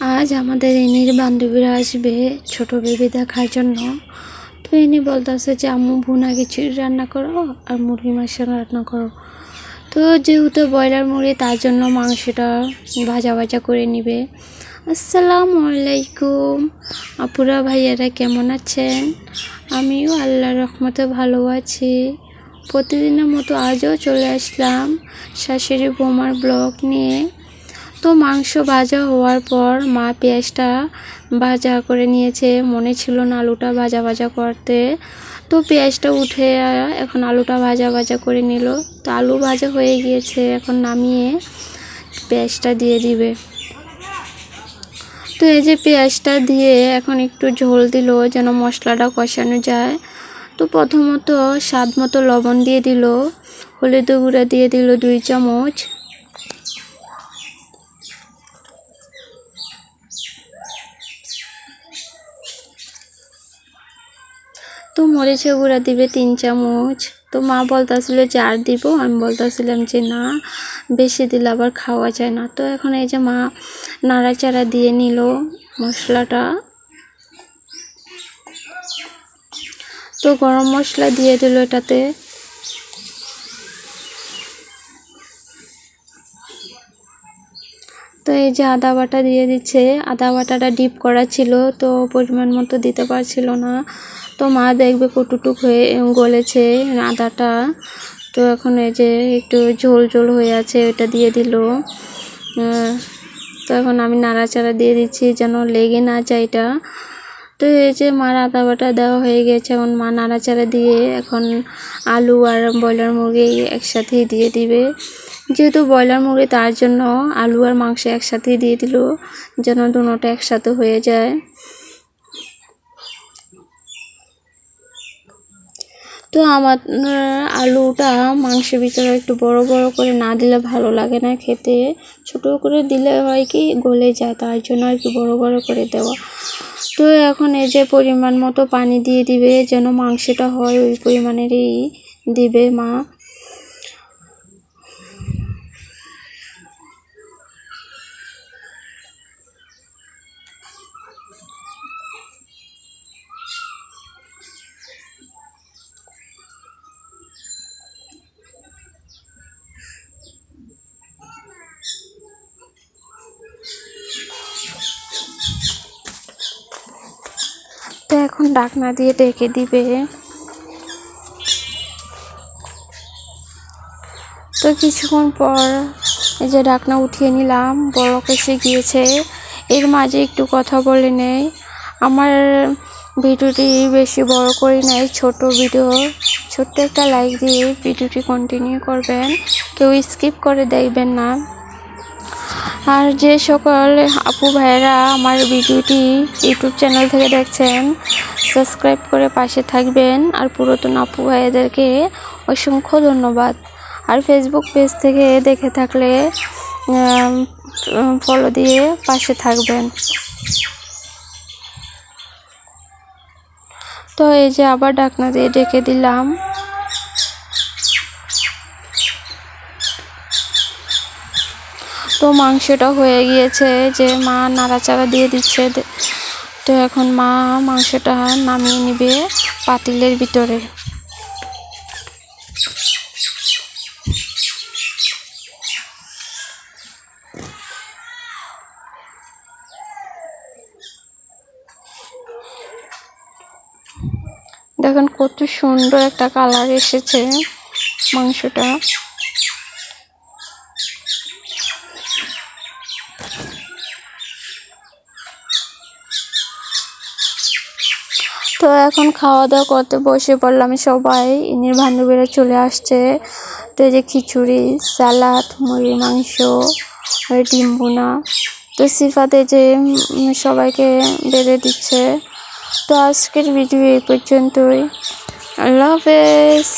আজ আমাদের এনির বান্ধবীরা আসবে ছোট বেবি দেখার জন্য। তো এনি বলতেছে যে, আম্মু, ভুনা খিচুড়ি রান্না করো আর মুরগি, মাংস রান্না করো। তো যেহেতু ব্রয়লার মুরগি, তার জন্য মাংসটা ভাজা ভাজা করে নিবে। আসসালামু আলাইকুম। আপুরা, ভাইয়ারা কেমন আছেন? আমিও আল্লাহর রহমতে ভালো আছি। প্রতিদিনের মতো আজও চলে আসলাম শাশুড়ি বোমার ব্লগ নিয়ে। তো মাংস ভাজা হওয়ার পর মা পেঁয়াজটা ভাজা করে নিয়েছে। মনে ছিল না আলুটা ভাজা ভাজা করতে। তো পেঁয়াজটা উঠে এখন আলুটা ভাজা ভাজা করে নিল। তো আলু ভাজা হয়ে গিয়েছে, এখন নামিয়ে পেঁয়াজটা দিয়ে দিবে। তো এই যে পেঁয়াজটা দিয়ে এখন একটু ঝোল দিল, যেন মশলাটা কষানো যায়। তো প্রথমত স্বাদ মতো লবণ দিয়ে দিল, হলুদ গুঁড়া দিয়ে দিল দুই চামচ। মরিচে গুঁড়া দিবে তিন চামচ। তো মা বলতেছিল যে আর দিব। আমি বলতেছিলাম যে, না, বেশি দিলে আবার খাওয়া যায় না। তো এখন এই যে মা নাড়াচাড়া দিয়ে নিল মশলাটা। তো গরম মশলা দিয়ে দিল এটাতে। তো এই যে আদা বাটা দিয়ে দিচ্ছে। আদা বাটাটা ডিপ করা ছিল, তো পরিমাণ মতো দিতে পারছিল না। তো মা দেখবে কটুটুক হয়ে গলেছে আদাটা। তো এখন এই যে একটু ঝোল ঝোল হয়ে আছে এটা দিয়ে দিল। তো এখন আমি নাড়াচাড়া দিয়ে দিচ্ছি যেন লেগে না যায় এটা। তো এই যে মার আদা বাটা দেওয়া হয়ে গেছে, এখন মা নাড়াচাড়া দিয়ে এখন আলু আর ব্রয়লার মুরগি একসাথেই দিয়ে দিবে। যেহেতু ব্রয়লার মুরগি তার জন্য আলু আর মাংস একসাথেই দিয়ে দিল, যেন দুটোটা একসাথে হয়ে যায়। তো আমার আলুটা মাংসের ভিতরে একটু বড় বড় করে না দিলে ভালো লাগে না খেতে। ছোট করে দিলে হয় কি গলে যায়, তার জন্য আর কি বড় বড় করে দেওয়া। তো এখন এই যে পরিমাণ মতো পানি দিয়ে দিবে, যেন মাংসটা হয় ওই পরিমাণেরই দিবে মা। তো এখন ডাকনা দিয়ে ডেকে দিবে। তো কিছুক্ষণ পর এই যে ডাকনা উঠিয়ে নিলাম, বড় এসে গিয়েছে। এর মাঝে একটু কথা বলে নেই। আমার ভিডিওটি বেশি বড় করি নাই, ছোট ভিডিও। ছোট্ট একটা লাইক দিয়ে ভিডিওটি কন্টিনিউ করবেন। কেউ স্কিপ করে দেখবেন না। আর যে সকল আপু ভাইয়েরা আমার ভিডিওটি ইউটিউব চ্যানেল থেকে দেখছেন, সাবস্ক্রাইব করে পাশে থাকবেন। আর পুরাতন আপু ভাইয়াদেরকে অসংখ্য ধন্যবাদ। আর ফেসবুক পেজ থেকে দেখে থাকলে ফলো দিয়ে পাশে থাকবেন। তো এই যে আবার ডাকনা দিয়ে ডেকে দিলাম। তো মাংসটা হয়ে গিয়েছে যে মা নাড়াচাড়া দিয়ে দিচ্ছে তো এখন মা মাংসটা নামিয়ে নিবে পাতিলের ভিতরে। দেখেন কত সুন্দর একটা কালার এসেছে মাংসটা। তো এখন খাওয়া দাওয়া করতে বসে পড়লাম, সবাই ইনির বান্ধবীরা চলে আসছে। তো এই যে খিচুড়ি স্যালাড মুরগির মাংস ডিম বোনা তো সিফাতে যে সবাইকে বেড়ে দিচ্ছে। তো আজকের ভিডিও এই পর্যন্তই। আল্লাহ হাফেজ।